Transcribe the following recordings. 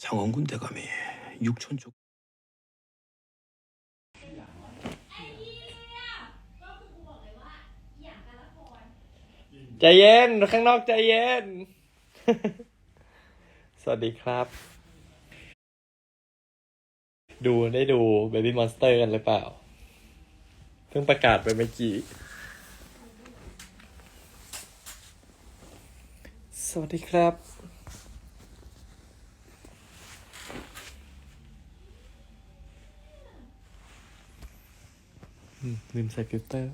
장원군 대감이 육촌 쪽 ใจเย็น ข้างนอกใจเย็น สวัสดีครับ ดูได้ดู Baby Monster กันหรือเปล่า เพิ่งประกาศไปเมื่อกี้ สวัสดีครับ ลืมใส่ฟิลเตอร์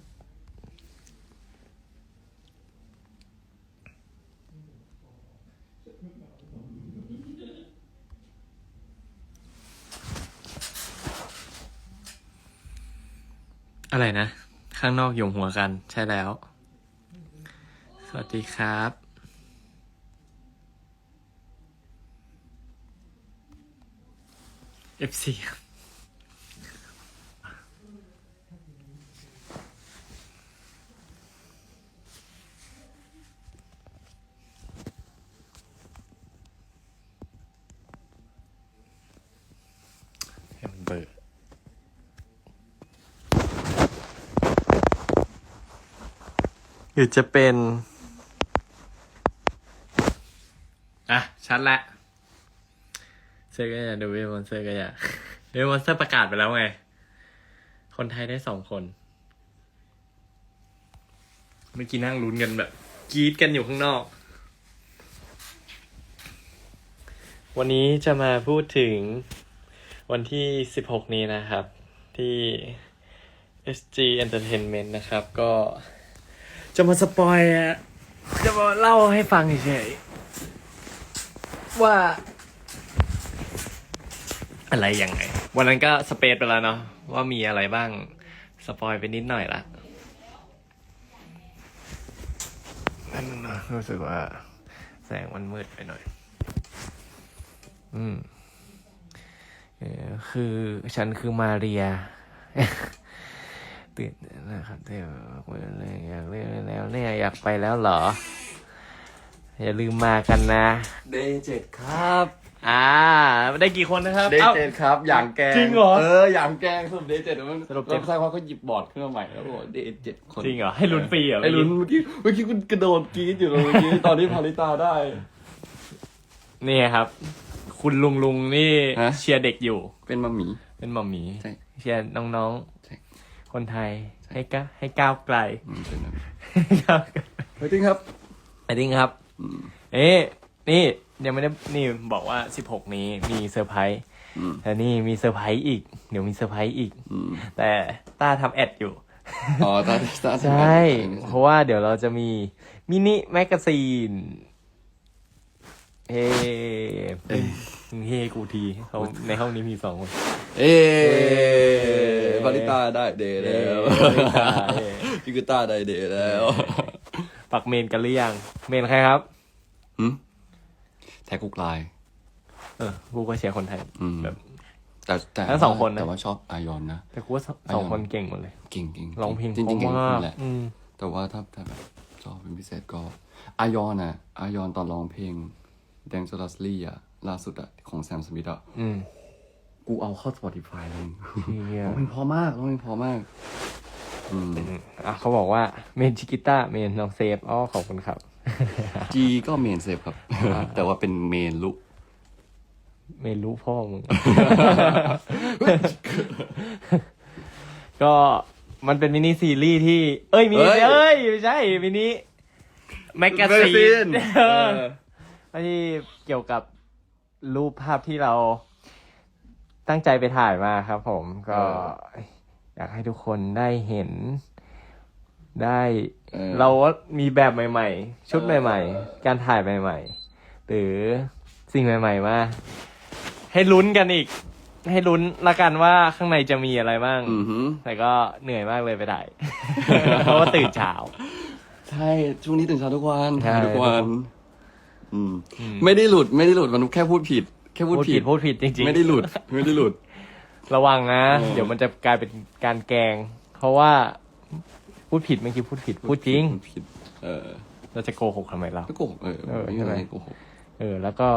อะไรนะ ข้างนอกหยุมหัวกันใช่แล้ว สวัสดีครับ FC ให้มันเบิด หรือจะเป็น อะ ชัดละเซอร์ก็อย่าดูเวมอนเซอร์ก็อย่าเวมอนเซอร์ประกาศไปแล้วไง คนไทยได้สองคน เมื่อกี้นั่งลุ้นกันแบบกรีดกันอยู่ข้างนอก วันนี้จะมาพูดถึงวันที่16นี้นะครับ ที่ SG Entertainment นะครับ ก็ จะมาสปอยอะจะมาเล่าให้ฟังเฉยๆว่า อะไรยังไง วันนั้นก็สเปซไปแล้วเนาะว่ามีอะไรบ้าง สปอยไปนิดหน่อยละนั่นงนะรู้สึกว่า แสงมันมืดไปหน่อย อืมเออคือฉันคือมาเรีย ตื่นเต้นนะครับเที่ยวเลยอยากเล่นแล้วเนี่ยอยากไปแล้วเหรอ อย่าลืมมากันนะ เดย์เจ็ดครับ อ่า ได้กี่คนนะครับเดย์อ้าเจ็ดครับ อย่างแกงจริงเหรอ เออ อย่างแกงสรุปเดย์เจ็ดมันสรุปเจ็ดแล้วใช่ว่าเขาหยิบบอร์ดขึ้นมาใหม่แล้วบอกเดย์เจ็ดคน จริงเหรอ ให้ลุ้นฟรีเหรอไอ้ลุ้นเมื่อกี้ เมื่อกี้คุณกระโดดกรี๊ดอยู่เลยเมื่อกี้ตอนที่พาริตาได้ นี่ครับ คุณลุงลุงนี่ฮะเชียร์เด็กอยู่ เป็นมัมหมี่ เป็นหมอหมีใช่เชียร์น้องใช่ๆ คนไทยให้ก้าให้ก้าวไกลอืมเป็นมัมหมี่ให้ก้าวไกลเฮ้ยจริงครับไปดิ้งครับอืมเอ๊ะนี่ยังไม่ได้นี่บอกว่า16นี้มีเซอร์ไพรส์อืมแต่นี่มีเซอร์ไพรส์อีก เดี๋ยวมีเซอร์ไพรส์อีกอืมแต่ต้าทำแอดอยู่ อ๋อตาตาใช่ เพราะว่าเดี๋ยวเราจะมีมินิแมกกาซีน เฮ้เฮ้กูทีเขาในห้องนี้มีสองคน เอ๊พาริต้าได้เดย์แล้วพิกุต้าได้เดย์แล้ว ปักเมนกันหรือยัง เมนใครครับหืมแท็กกุกไลน์เออกูก็เชียร์คนไทยแบบแต่แต่ทั้งสองคนนะแต่ว่าชอบอายอนนะ แต่กูว่าสองคนเก่งหมดเลย เก่งเก่งร้องเพลงจริงๆเพเก่งราะมากแหละแต่ว่าถ้าถ้าแบบชอบเป็นพิเศษก็อายอนอะอายอนตอนร้องเพลง Dangerous l y อะล่าสุดอะของแซมสมิธอะอืมกูเอาเข้า Spotify เลยเหี้ยร้องเพลงเพอมากร้องเพลงเพอมาก อืม อะเขาบอกว่าเมนชิกิต้าเมนน้องเซฟอ๋อขอบคุณครับจีก็เมนเซฟครับ แต่ว่าเป็นเมนลุเมนรู้พ่อมึง ก็มันเป็นมินิซีรีส์ที่ เอ้ยมินิเอ้ยเอ้ยไม่ใช่มินิแมกกาซี Magazine นเออ ที่เกี่ยวกับรูปภาพที่เราตั้งใจไปถ่ายมาครับผมก็อยากให้ทุกคนได้เห็นได้เออเราว่ามีแบบใหม่ ๆ ชุดใหม่ ๆ การถ่ายใหม่ ๆ หรือสิ่งใหม่ ๆ มา ให้ลุ้นกันอีก ให้ลุ้นละกันว่าข้างในจะมีอะไรบ้างอือหือแต่ก็เหนื่อยมากเลยไปถ่ายเพราะว่าตื่นเช้า ใช่ ช่วงนี้ตื่นเช้าทุกวันใช่ถ่ายทุกวัน อืม ไม่ได้หลุดไม่ได้หลุดมันแค่พูดผิด แค่พูดพูดผิผิดดพูดผิดจริงๆ ไม่ได้หลุด ไม่ได้หลุด ระวังนะ เออ เดี๋ยวมันจะกลายเป็นการแกล้ง เพราะว่าพูดผิดเมื่อกี้พูดผิด พูดจริง พูดผิด เออเราจะโกหกทำไมเราไม่โกหกเออเออไม่ใช่ไหมไม่โกหกเออ แล้วก็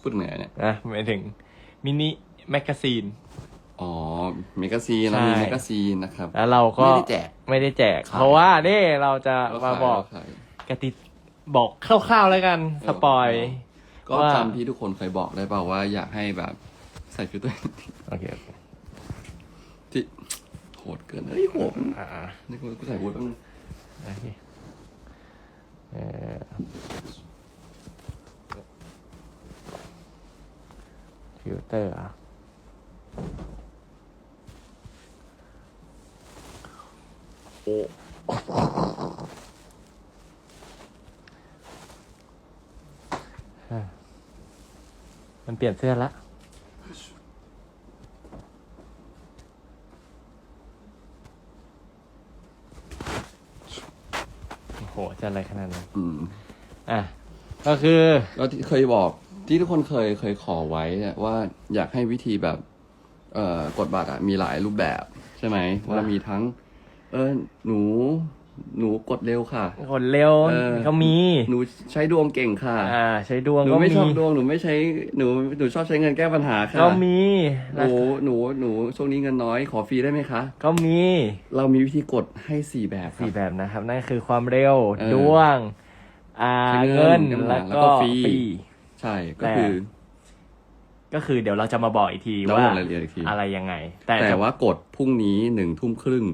พูดถึงไหนเนี่ย นะหมายถึงมินิแมกกาซีน อ๋อเมกาซีนเรามีใช่ เมกาซีนนะครับ แล้วเราก็ไม่ได้แจก ไม่ได้แจก ขาย เพราะว่านี่เราจะเรมาขยบอกเรขาย กติ บอกคร่าวๆแล้วกันสปอย ก็ว่าคำที่ทุกคนเคยบอกได้เปล่าว่าอยากให้แบบใส่ฟิลเตอร์โอเคที่โหดเกินเฮ้ยโหดอ่านี่กูกูใส่บูทแป๊บนึงโอเคเออฟิลเตอร์อะโอ้อะมันเปลี่ยนเสื้อละโอ้โหจะอะไรขนาดนั้นอืมอะก็คือแล้วที่เคยบอกที่ทุกคนเคยเคยขอไว้เนี่ยว่าอยากให้วิธีแบบ เอ่อกดบัตรอะมีหลายรูปแบบ ใช่ไหมว่ามีทั้ง เออหนู หนูกดเร็วค่ะ คนเร็วเออก็มีหนูใช้ดวงเก่งค่ะ อ่า ใช้ดวงหนูก็ไม่มีชอบดวงหนูไม่ใช้หนูหนูชอบใช้เงินแก้ปัญหาค่ะก็มีหนูหนูหนูช่วงนี้เงินน้อยขอฟรีได้ไหมคะ ก็มีเรามีวิธีกดให้สี่แบบครัสี่บ แบบนะครับนั่นคือความเร็วเออดวง อ่าใช้เงิเงินนแล้แล้ววก็ก็ฟรี ฟรี ใช่ก็คือ ก็คือเดี๋ยวเราจะมาบอกอีกทีเราว่าบอกรายละเอียดอีกที อะไรยังไง แต่แต่ว่ากดพรุ่งนี้หนึ่งทุ่มครึ่ง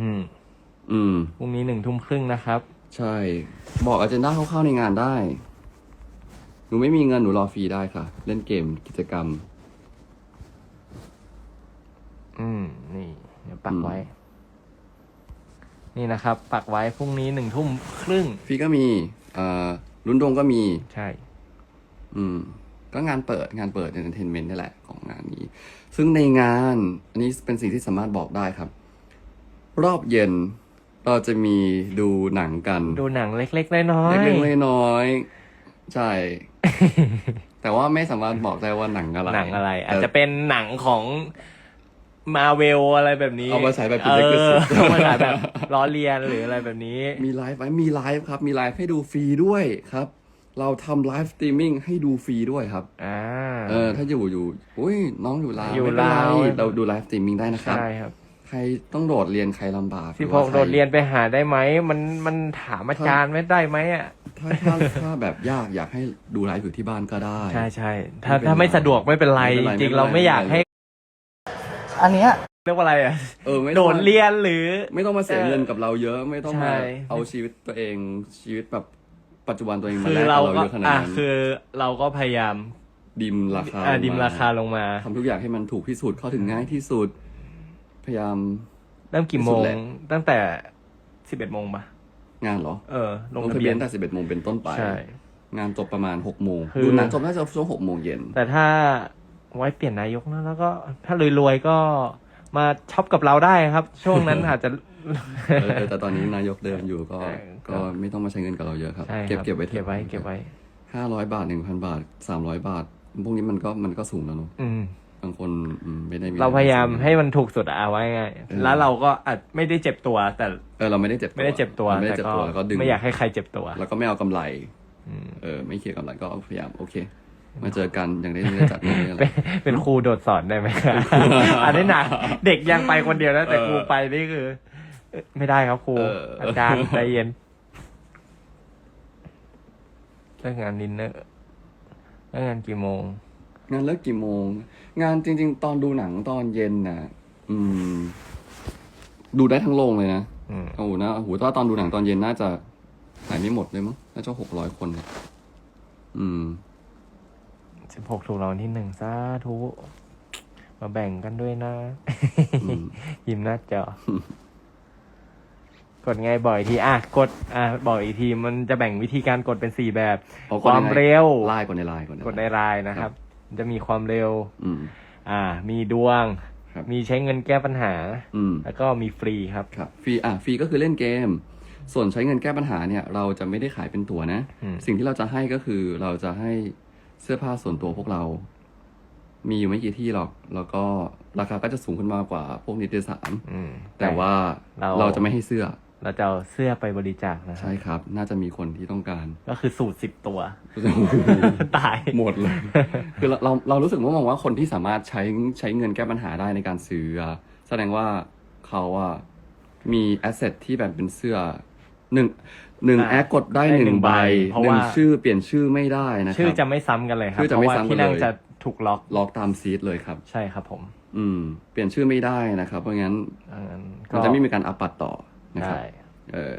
อืม อืม พรุ่งนี้หนึ่งทุ่มครึ่งนะครับ ใช่ บอกอาจารย์คร่าวๆในงานได้ หนูไม่มีเงินหนูรอฟรีได้ค่ะ เล่นเกมกิจกรรม อืม นี่ เดี๋ยวปักอืมไว้ นี่นะครับ ปักไว้พรุ่งนี้หนึ่งทุ่มครึ่ง ฟรีก็มีเอ่อลุ้นดวงก็มี ใช่ อืม ก็งานเปิดงานเปิด entertainment นี่แหละของงานนี้ ซึ่งในงาน อันนี้เป็นสิ่งที่สามารถบอกได้ครับ รอบเย็น เราจะมีดูหนังกันดูหนังเล็กๆน้อยๆ เล็กๆน้อยๆใช่ แต่ว่าไม่สามารถบอกได้ว่าหนังอะไรหนังอะไร อาจแต่จะเป็นหนังของมาเวลอะไรแบบนี้ เอามาฉายแบบเอเป็นอ liquid เอามาฉายแบบล้อเลียนหรืออะไรแบบนี้ มีไลฟ์ไหมมีไลฟ์ครับ มีไลฟ์ให้ดูฟรีด้วยครับ เราทำไลฟ์สตรีมมิ่งให้ดูฟรีด้วยครับอ่าเออ ถ้าอยู่อยู่อุ้ยน้องอยู่ลาวอยู่ไม่เป็นไรลาวเราดูไลฟ์สตรีมมิ่งได้นะครับใช่ครับ ใครต้องโดดเรียนใครลำบากที่หพรืออว่าใคโดดเรียนไปหาได้ไหมมันมันถามอาจารย์ไม่ได้ไหมอะถ้าถ้าถ้าแบบยากอยากให้ดูไลฟ์อยู่ที่บ้านก็ได้ ใช่ใช่ถ้าไม่เป็นไรถ้าไม่สะดวกไม่เป็นไรไม่เป็นไรจริงไม่เป็นไรๆเราไม่อยากไม่เป็นไรให้ อันเนี้ยเรียกว่าอะไรอะเออไม่โดต้องดเรียนหรือ ไม่ต้องมาเสียเงินกับเราเยอะไม่ต้องใช่มาเอาชีวิตตัวเองชีวิตแบบปัจจุบันตัวเองมาคือแลกกัเราบเราก็เยอะขนาดอะนั้นคือเราก็พยายามดิมราคาอะลงดิมราคาลงมาทำทุกอย่างให้มันถูกที่สุดเข้าถึงง่ายที่สุด พยายาม เริ่มกี่โมที่สุงดแหละ ตั้งแต่สิบเอ็ดโมงปะงานเหรอเออลลงงทะทะเบีเบียยนนตั้งแต่สิบเอ็ดโมงเป็นต้นไป ใช่ งานจบประมาณหกโมงคือ ดูหนังจบน่าจะช่วงหกโมงเย็น แต่ถ้าไว้เปลี่ยนนายกนะแล้วก็ ถ้ารวยๆก็มาช็อปกับเราได้ครับ ช่วงนั้น อาจจะ เออเออแต่ตอนนี้นายกเดิมอยู่ก็เออก็ไม่ต้องมาใช้เงินกับเราเยอะครับ ใช่เก็บครับเก็บไว้ถอะเก็บไว้ เก็บไว้ ห้าร้อยบาทหนึ่งพันบาทสามร้อยบาท พวกนี้มันก็มันก็สูงแล้วเนอะอืม บางคนอืมไม่ได้มีเราพยายามให้มันถูกสุดอะเอาไว้ไงเออแล้วเราก็อาจไม่ได้เจ็บตัว แต่เออเราไม่ได้เจ็บตัวไม่ได้เจ็บตัวไม่ได้แต่เจ็บก็ตัวแล้วก็ดึงไม่อยากให้ใครเจ็บตัว แล้วก็ไม่เอากำไรอืมเออ ไม่เคลียร์กำไรก็พยายามโอเค มาเจอกันอย่างได้ไม่ได้จัดงานอะไร เป็นเป็นครูโดดสอนได้ไหม อันนี้หนักเด็กยังไปคนเดียวนะแต่ครูไปนี่คือเอ้ยไม่ได้ครับครูเอออ อาจารย์ใจเย็นเลิกงานดินเนอร์เลิกงานกี่โมง งานเลิกกี่โมง งานจริง ๆ ตอนดูหนังตอนเย็นน่ะอืม ดูได้ทั้งโรงเลยนะอืม โอ้โหนะโอ้โหถ้าตอนดูหนังตอนเย็นน่าจะหายไม่หมดเลยมั้งน่าจะหกร้อยคนเนี่ยอืม สิบหกถูกรางวัลที่หนึ่งสาธุมาแบ่งกันด้วยนะ อืม ยิ้มหน้าจอ กดไงบ่อยทีอะกด อะบอกอีกทีมันจะแบ่งวิธีการกดเป็นสี่แบบ เอาความกดยังไงเร็ว ไล่กดในไลน์กดในกดในไลน์นะครับ จะมีความเร็ว อืม อ่า มีดวง ครับ มีใช้เงินแก้ปัญหา อืม แล้วก็มีฟรีครับ ครับฟรีอะฟรีก็คือเล่นเกม ส่วนใช้เงินแก้ปัญหาเนี่ยเราจะไม่ได้ขายเป็นตั๋วนะ อืม สิ่งที่เราจะให้ก็คือเราจะให้เสื้อผ้าส่วนตัวพวกเรา มีอยู่ไม่กี่ที่หรอก แล้วก็ราคาก็จะสูงขึ้นมากว่าพวกนิตยสาร อืม แต่ว่าเรา เราจะไม่ให้เสื้อ เราจะเอาเสื้อไปบริจาคนะครัใช่ครับ น่าจะมีคนที่ต้องการ ก็คือสูตรสิบตัว ตาย หมดเลย คือเราเราเรารู้สึกว่ามองว่าคนที่สามารถใช้ใช้เงินแก้ปัญหาได้ในการซื้ออะแสดงว่าเขาอะมีแอสเซทที่แบบเป็นเสื้อหนึ่งหนึ่งอ่าแอคกดได้ได้หหนึ่นึ่งงใบใบเพราะหนึ่งว่า ชื่อเปลี่ยนชื่อไม่ได้นะคชื่อรับจะไม่ซ้ำกันเลยครับชื่อจะเพไม่ราะว่าซ้ำกันที่นั่งเลยจะถูกล็อกล็อกตามซีดเลยครับ ใช่ครับผมอืม เปลี่ยนชื่อไม่ได้นะครับ เพราะงั้น อันนั้นมันจะไม่มีการอัปปัดต่อ นะครับได้เออ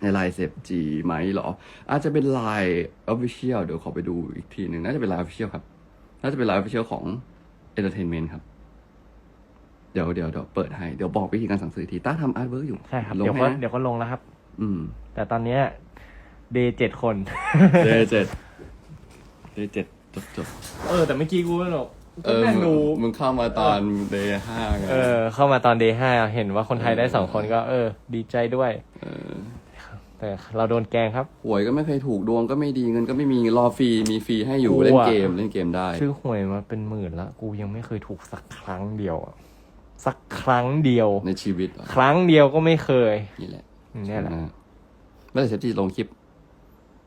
ในไลน์เซฟจีไหมเหรอ อาจจะเป็นไลน์ Official เดี๋ยวขอไปดูอีกทีหนึ่งน่าจะเป็นไลน์ Official ครับ น่าจะเป็นไลน์ Official ของ Entertainment ครับ เดี๋ยวเดี๋ยวเดี๋ยวเปิดให้ เดี๋ยวบอกวิธีการสั่งซื้ออีกทีต้าทำอาร์ตเวิร์กอยู่ใช่ครับ ลงเดี๋ยวให้ก็นะเดี๋ยวก็ลงแล้วครับ อืม แต่ตอนเนี้ยเดย์เจ็ดคน เดเจ็ดเดเจ็ดจบจบ เออ แต่เมื่อกี้กูไม่หรอก เออก็นั่งดูมึงเข้ามาตอนเดย์ห้าไงเออ เข้ามาตอนเดย์ห้าเห็นว่าคนไทยได้สองคนก็ เออ ดีใจด้วยเออแต่เราโดนแกล้งครับ หวยก็ไม่เคยถูกดวงก็ไม่ดีเงินก็ไม่มีรอฟรีมีฟรีให้อยู่กลัวเล่นเกมเล่นเกมได้ ซื้อหวยมาเป็นหมื่นละกูยังไม่เคยถูกสักครั้งเดียวอะสักครั้งเดียวในชีวิตเหรอครั้งเดียวก็ไม่เคย นี่แหละเนี่ยแหละนะเมื่อไหร่เซฟจีลงคลิป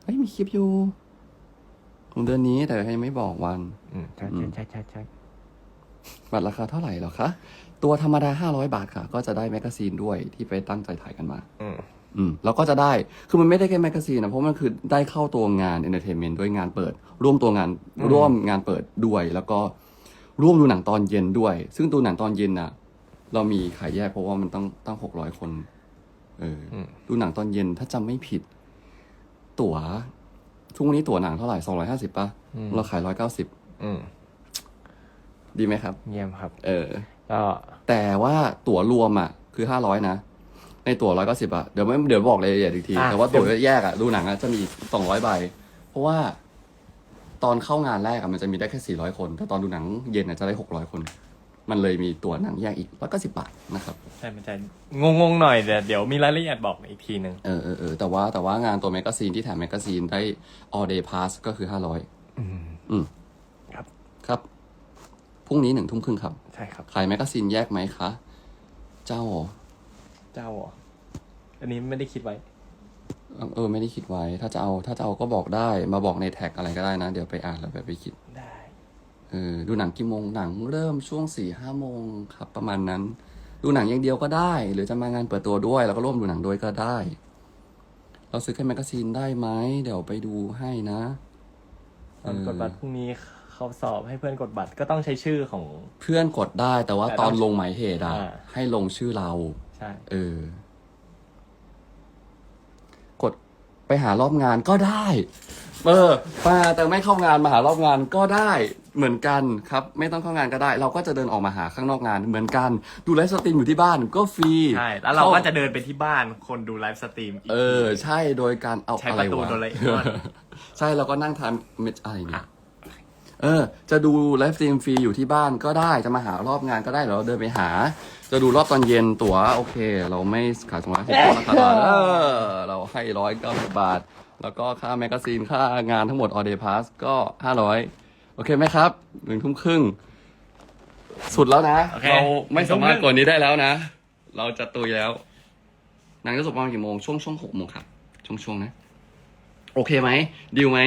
เฮ้ยมีคลิปอยู่ของ เดือนนี้แต่ยังไม่บอกวัน อืมใช่อืใช่มใช่ใช่ใช่บัตรราคาเท่าไหร่เหรอคะ ตัวธรรมดา500บาทค่ะ ก็จะได้แมกกาซีนด้วยที่ไปตั้งใจถ่ายกันมา อืมอืมแล้วก็จะได้ คือมันไม่ได้แค่แมกกาซีนนะ เพราะมันคือได้เข้าตัวงานเอนเตอร์เทนเมนต์ด้วยงานเปิด ร่วมตัวงานร่วมงานเปิดด้วย แล้วก็ร่วมดูหนังตอนเย็นด้วย ซึ่งดูหนังตอนเย็นน่ะ เรามีขายแยกเพราะว่ามันต้องตั้งหกร้อยคน เอออมดูหนังตอนเย็นถ้าจำไม่ผิด ตั๋ว ทุกวันนี้ตั๋วหนังเท่าไหร่สองร้อยห้าสิบป่ะเราขายร้อยเก้าสิบอืมดีไหมครับ เยี่ยมครับ เออ ก็แต่ว่าตั๋วรวมอะ คือห้าร้อยนะ ในตั๋วร้อยเก้าสิบอะ เดี๋ยวไม่เดี๋ยวบอกรายละเอียดอีกทีอะแต่ว่าตั๋วแยกอะ ดูหนังอะ จะมีสองร้อยใบ เพราะว่า ตอนเข้างานแรกอะ มันจะมีได้แค่สี่ร้อยคน แต่ตอนดูหนังเย็นอะ จะได้หกร้อยคน มันเลยมีตั๋วหนังแยกอีกร้อยเก้าสิบบาทนะครับใช่มันจะงงงๆหน่อยแต่เดี๋ยวมีรายละเอียดบอกอีกทีหนึ่งเออเออเออแต่ว่าแต่ว่างานตัวแมกกาซีนที่แถมแมกกาซีนได้ all day pass ก็คือห้าร้อยอืมอืมครับครับพรุ่งนี้หนึ่งทุ่มครึ่งครับใช่ครับ ขายแมกกาซีนแยกไหมคะ เจ้าเหรอเจ้าเหรออันนี้ไม่ได้คิดไว้ เออไม่ได้คิดไว้ ถ้าจะเอาถ้าจะเอาก็บอกได้มาบอกในแท็กอะไรก็ได้นะ เดี๋ยวไปอ่านแล้วแบบไปคิดได้เออดูหนังกี่โมงหนังเริ่มช่วงสี่ห้าโมงครับประมาณนั้น ดูหนังอย่างเดียวก็ได้ หรือจะมางานเปิดตัวด้วย แล้วก็ร่วมดูหนังด้วยก็ได้ เราซื้อแค่แมกกาซีนได้ไหมเดี๋ยวไปดูให้นะตอนกดบัตรพรุ่งนี้เขาสอบให้เพื่อนกดบัตรก็ต้องใช้ชื่อของ เพื่อนกดได้แต่ว่าแต่ตต้ออนงลงหมายเหตุอะอ่า ให้ลงชื่อเรา ใช่ เออ กดไปหารอบงานก็ได้ เออ มาแต่ไม่เข้างานมาหารอบงานก็ได้ เหมือนกันครับไม่ต้องเข้างานก็ได้ เราก็จะเดินออกมาหาข้างนอกงานเหมือนกันดูไลฟ์สตรีมอยู่ที่บ้านก็ฟรีใช่แล้วเราก็ข้จะเดินไปที่บ้านคนดูไลฟ์สตรีมอีกเออ ใช่โดยการเอาใช้อะไรประตูวะโดเรมอน ใช่เราก็นั่งทานเมจอะไรเนี่ย เออ จะดูไลฟ์สตรีมฟรีอยู่ที่บ้านก็ได้จะมาหารอบงานก็ได้หรือเราเดินไปหา จะดูรอบตอนเย็นตั๋วโอเค เราไม่ขายสองร้อยสิบราคาเออเราให้ร้อยเก้าสิบบาท แล้วก็ค่าแมกกาซีนค่างานทั้งหมดออเดย์พาสก็ห้าร้อย โอเคไหมครับหนึ่งทุ่มครึ่ง สุดแล้วนะ โอเคเราไม่สามารถหนึ่งทุ่มครึ่งกว่านี้ได้แล้วนะ เราจะตุยแล้วหนังจะจบประมาณกี่โมงช่วงช่วงหกโมงครับ ช่วงช่วงๆนะ โอเคไหมดิวไหม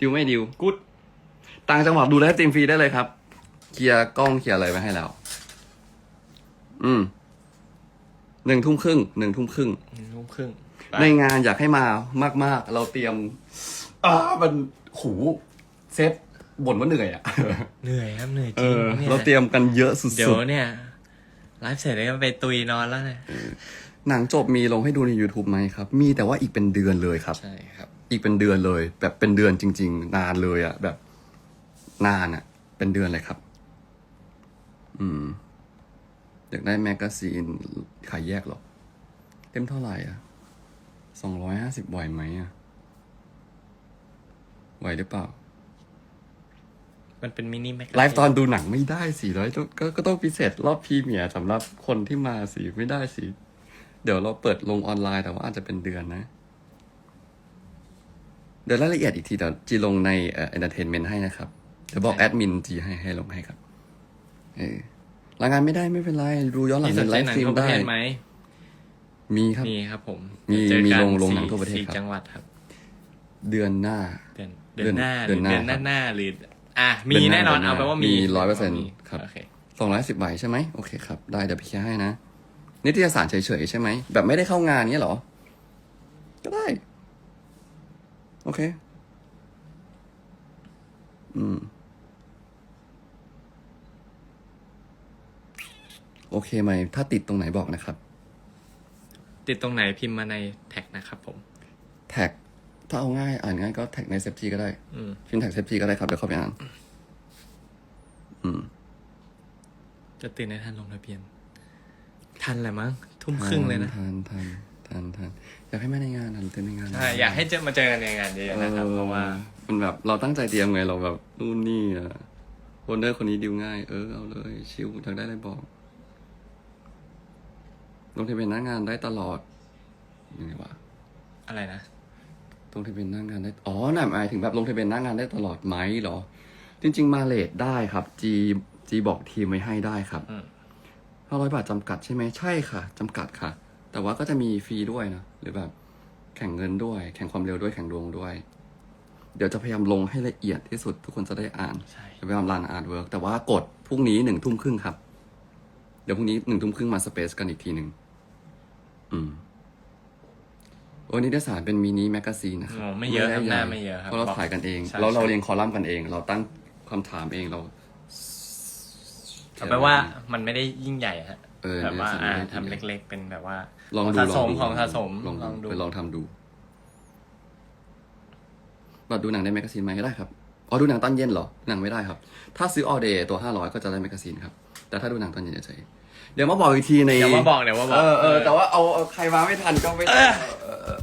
ดิวไม่ดิวกุดต่างจังหวัดดูไลฟ์สตรีมฟรีได้เลยครับ เคลียร์กล้องเคลียร์อะไรไว้ให้แล้ว อืมหนึ่งทุ่มครึ่งหนึ่งทุ่มครึ่งทุ่มครึ่งในงานอยากให้มามาก ๆ เราเตรียม อ่ามันหูเซต บ่นว่าเหนื่อยอะ เหนื่อยครับเหนื่อยจเอริงอเนี่ยเราเตรียมกันเยอะสุเดี๋ยวดเนี่ยไลฟ์เสร็จแล้วก็ไปตุยนอนแล้วเนี่ยๆ หนังจบมีลงให้ดูใน YouTube ไหมครับ มีแต่ว่าอีกเป็นเดือนเลยครับ ใช่ครับ อีกเป็นเดือนเลย แบบเป็นเดือนจริง ๆ นานเลยอะแบบนานอะเป็นเดือนเลยครับ อืมอยากได้แมกกาซีนขายแยกเหรอเต็มเท่าไหร่อะสองร้อยห้าสิบไหวไหมอะไหวหรือเปล่า มันเป็นมินิแม็กไลฟ์ตอนดูหนังไม่ได้สิร้อยก็ก็ต้องพิเศษรอบพรีเมียร์สำหรับคนที่มาสิไม่ได้สิ เดี๋ยวเราเปิดลงออนไลน์แต่ว่าอาจจะเป็นเดือนนะ เดี๋ยวรายละเอียดอีกทีเดี๋ยวจีลงในเอ่อ entertainment ให้นะครับ เดี๋ยวบอกแอดมินจีให้ให้ลงให้ครับ เออรายงานไม่ได้ไม่เป็นไร ดูย้อนหลังที่สนในใจไลฟ์หนัสงตรีมทั่วประได้ เทศไหมมีครับ มีครับผมมีเจอมีกันลงลงสี่หนังทั่วประเทศสี่ครับ จังหวัดครับ เดือนหน้า เดือนเดือนหน้าหเดืรืออนหน้าเดือนหน้าหน้าหรือ อะมีเดือนหน้าแน่นอนเดือนหน้าเอาไปว่ามีมี100%ครับโอเคสองร้อยสิบใบใช่ไหมโอเคครับ ได้เดี๋ยวพี่เคลียร์ให้นะ นิตยสารเฉยๆใช่ไหม แบบไม่ได้เข้างานเนี้ยเหรอ ก็ได้ โอเค อืม โอเคไหม ถ้าติดตรงไหนบอกนะครับ ติดตรงไหนพิมพ์มาในแท็กนะครับผม แท็ก ถ้าเอาง่ายอ่านง่ายก็แท็กในเซฟจีก็ได้อืม พิมพ์แท็กเซฟจีก็ได้ครับเดี๋ยวเข้าไปอ่าน อืม จะตื่นในทันลงทะเบียน ทันแหละมั้ง ทุ่มครึ่งเลยนะทานทานทานทานอยากให้มาในงานทันเต้นในงานใช่อยากให้เจอมาเจอกันในงานเยอะๆนะครับ เพราะว่า มันแบบเราตั้งใจเตรียมไงเราแบบนู่นนี่อะโอนเดอร์คนนี้ดิวง่าย เออเอาเลยชิวอยากได้อะไรบอกลงทะเบียนหน้างานได้ตลอดยังไงวะอะไรนะ ลงทะเบียนหน้างานได้ อ๋อน่ะหมายถึงแบบลงทะเบียนหน้างานได้ตลอดไหมเหรอ จริง ๆ มาเลทได้ครับจีจีบอกทีมไว้ให้ได้ครับอืม ห้าร้อยบาทจำกัดใช่ไหมใช่ค่ะจำกัดค่ะ แต่ว่าก็จะมีฟรีด้วยนะหรือแบบแข่งเงินด้วย แข่งความเร็วด้วยแข่งดวงด้วย เดี๋ยวจะพยายามลงให้ละเอียดที่สุดทุกคนจะได้อ่าน ใช่ จะพยายามรันอ่านเวิร์กแต่ว่ากดพรุ่งนี้หนึ่งทุ่มครึ่งครับ เดี๋ยวพรุ่งนี้หนึ่งทุ่มครึ่งมาสเปซกันอีกทีหนึ่งอืม โอ้นิตยสารเป็นมินิแมกกาซีนนะครับโอ้ไม่เยอะครับด้หน้าใญ่ไม่เยอะครับเพราะเราบอกถ่ายกันเองใช่แล้วเราใช่ เรียงคอลัมน์กันเอง เราตั้งคำถามเองเรา เอาไปนว่ามันไม่ได้ยิ่งใหญ่ฮะเออแบบว่าเนี่ยอ่าสิ่งที่ทำเล็ก ๆ เป็นแบบว่าลองดูสะสมลดูของสะสมลองลองดูดูไปลองทำดูบัตรดูหนังในแมกกาซีนไหมก็ได้ครับอ๋อดูหนังตอนเย็นเหรอหนังไม่ได้ครับ ถ้าซื้อออเดย์ตัวห้าร้อยก็จะได้แมกกาซีนครับ แต่ถ้าดูหนังตอนเย็นเฉยๆ เดี๋ยวมาบอกอีกทีในเดี๋ยวมาบอกเดี๋ยวมาบอกเออเออแต่ว่าเอาเอาใครมาไม่ทันก็ไม่ได้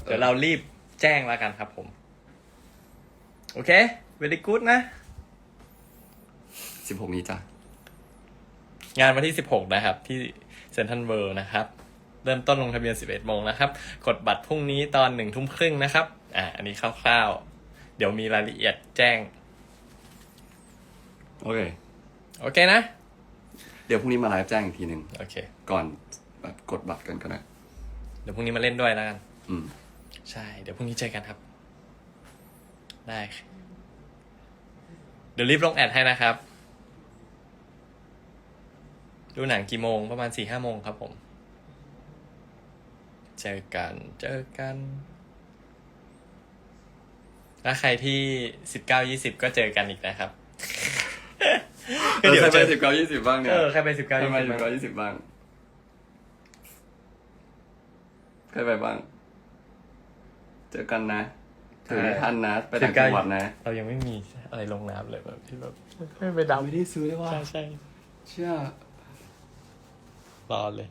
เดี๋ยวเรารีบแจ้งแล้วกันครับผม โอเค very good นะ สิบหกนี้จ้ะงานวันที่ 16 นะครับ ที่เซนทันเวิลด์นะครับ เริ่มต้นลงทะเบียน 11 โมงนะครับ กดบัตรพรุ่งนี้ตอนหนึ่งทุ่มครึ่งนะครับ อ่า อันนี้คร่าวๆ เดี๋ยวมีรายละเอียดแจ้ง โอเค โอเคนะเดี๋ยวพรุ่งนี้มาไลฟ์แจ้งอีกทีหนึ่งโอเค ก่อนแบบกดบัตรกันก็ได้เดี๋ยวพรุ่งนี้มาเล่นด้วยแล้วกัน อืม ใช่ เดี๋ยวพรุ่งนี้เจอกันครับ ได้ เดี๋ยวรีบลงแอดให้นะครับ ดูหนังกี่โมงประมาณสี่ห้าโมงครับผม เจอกัน เจอกันถ้าใครที่สิบเก้ายี่สิบก็เจอกันอีกนะครับ เออใครไปเจอ สิบเก้ายี่สิบบ้างเนี่ยเออใครไปสิบใคเก้ารยี่ไปสิบสิบเก้ายี่สิบบ้างใครไปบ้าง เจอกันนะถึงไม่ทันนะ ไปต่างจังหวัดนะเรายังไม่มีอะไรลงน้ำเลยแบบที่แบบไม่ไปดำไม่ได้ซื้อเลยว่า ใช่ใช่เชื่อ รอเลย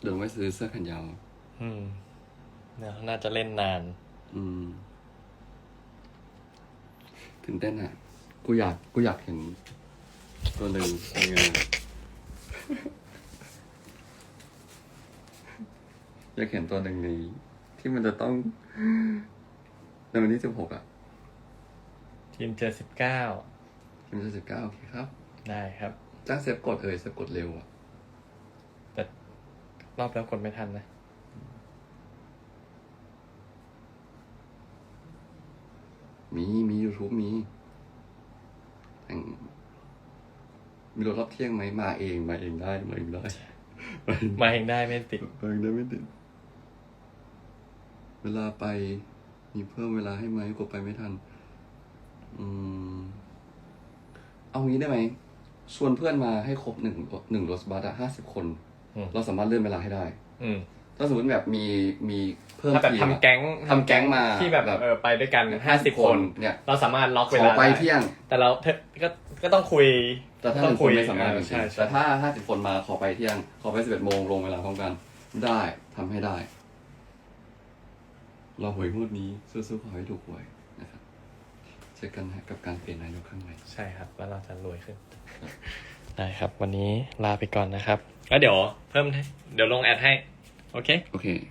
เดี๋ยวไม่ซื้อเสื้อแขนยาวอืมเดี๋ยวน่าจะเล่นนาน อืม ตื่นเต้นอะ กูอยากกูอยากเห็น ตัวหนึ่งเป็นไงอยากเห็นตัวหนึ่งในที่มันจะต้องในวันที่สิบหกอะทีมเจอสิบเก้าที่มันจะสิบเก้าโอเคครับ ได้ครับ จ้างเซฟกดเอ่ยเซฟกดเร็วอะ แต่รอบแล้วกดไม่ทันนะ มีมียูทูบมีแต่งมีรถรอบเที่ยงไหมมาเองมาเองได้มาเองได้มาเองมาเองได้ไม่ติดมาเองได้ไม่ติด เวลาไป มีเพิ่มเวลาให้ไหมกดไปไม่ทัน อืม เอางี้ได้ไหมชวนเพื่อนมาให้ครบหนึ่งหนึ่งรถบัสอะห้าสิบคนอืมเราสามารถเลื่อนเวลาให้ได้ อืม ถ้าสมมติแบบมีมีเพิ่มถ้าแบบทีมทำอะแก๊งทำแก๊งมาที่แบบแบบเออไปด้วยกันห้าสิบคนเนี่ยเราสามารถล็อกขเวอลาไปได้เที่ยง แต่เราเธอก็ก็ต้องคุยแต่ถ้าหต้อนึ่งงคคุนยไม่สามารถเอจอริใช่งๆใช่แต่ถ้าห้าสิบคนมาขอไปเที่ยง ขอไปสิบเอ็ดโมงลงเวลาพร้อมกัน ได้ทำให้ได้ เราหวยงวดนี้สู้ๆขอให้ถูกหวยนะครับเจอกันนะกับการเปลี่ยนนายกครั้งใหม่ ใช่ครับแล้วเราจะรวยขึ้น ได้ครับ วันนี้ลาไปก่อนนะครับแล้วเดี๋ยวเพิ่มให้เดี๋ยวลงแอดให้ okay? Okay.